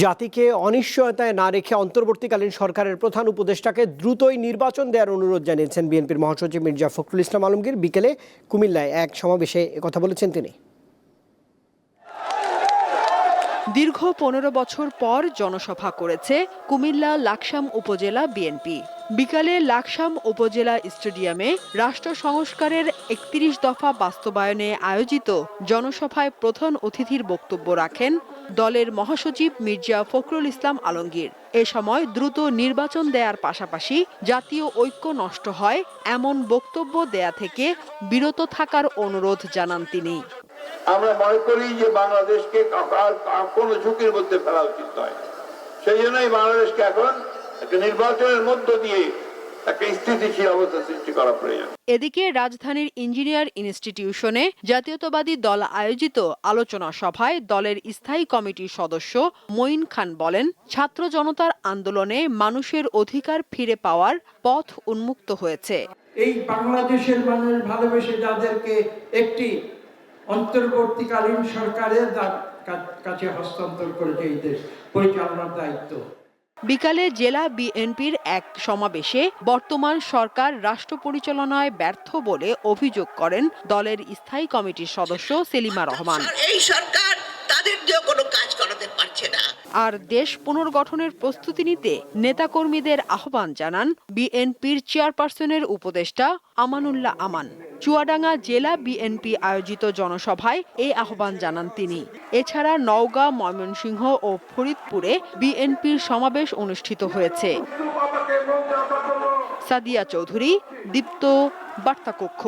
জাতিকে অনিশ্চয়তায় না রেখে অন্তর্বর্তীকালীন সরকারের প্রধান উপদেষ্টাকে দ্রুতই নির্বাচন দেওয়ার অনুরোধ জানিয়েছেন বিএনপির মহাসচিব মির্জা ফখরুল ইসলাম আলমগীর। বিকেলে কুমিল্লায় এক সমাবেশে কথা বলেছেন তিনি। দীর্ঘ পনেরো বছর পর জনসভা করেছে কুমিল্লা লাকসাম উপজেলা বিএনপি। বিকালে লাকসাম উপজেলা স্টেডিয়ামে রাষ্ট্র সংস্কারের একত্রিশ দফা বাস্তবায়নে আয়োজিত জনসভায় প্রধান অতিথির বক্তব্য রাখেন দলের মহাসচিব মির্জা ফখরুল ইসলাম আলমগীর। এ সময় দ্রুত নির্বাচন দেয়ার পাশাপাশি জাতীয় ঐক্য নষ্ট হয় এমন বক্তব্য দেয়া থেকে বিরত থাকার অনুরোধ জানান তিনি। আমরা মনে করি যে বাংলাদেশকে কোনো ঝুঁকির মধ্যে ফেলা উচিত নয়। সেই জন্যই বাংলাদেশকে এখন একটা নির্বাচনের মধ্য দিয়ে একটা স্থিতিশীল অবস্থা সৃষ্টি করা প্রয়োজন। এদিকে রাজধানীর ইঞ্জিনিয়ার ইনস্টিটিউশনে জাতীয়তাবাদী দল আয়োজিত আলোচনা সভায় দলের স্থায়ী কমিটির সদস্য মঈন খান বলেন ছাত্র জনতার আন্দোলনে মানুষের অধিকার ফিরে পাওয়ার পথ উন্মুক্ত হয়েছে। এই বাংলাদেশের মানুষ ভালোবেসে যাদেরকে একটি অন্তর্বর্তীকালীন সরকারের কাছে হস্তান্তর করেছে এই দেশ। পরিচালনার দায়িত্ব। বিকালে জেলা বিএনপির এক সমাবেশে বর্তমান সরকার রাষ্ট্র পরিচালনায় ব্যর্থ বলে অভিযোগ করেন দলের স্থায়ী কমিটির সদস্য সেলিমা রহমান। এই সরকার তাদের কোনো কাজ করাতে পারছে না। আর দেশ পুনর্গঠনের প্রস্তুতি নিতে নেতাকর্মীদের আহ্বান জানান বিএনপির চেয়ারপারসনের উপদেষ্টা আমানুল্লাহ আমান। চুয়াডাঙ্গা জেলা বিএনপি আয়োজিত জনসভায় এই আহ্বান জানান তিনি। এছাড়া নওগাঁ, ময়মনসিংহ ও ফরিদপুরে বিএনপির সমাবেশ অনুষ্ঠিত হয়েছে। সাদিয়া চৌধুরী, দীপ্ত বার্তাকক্ষ।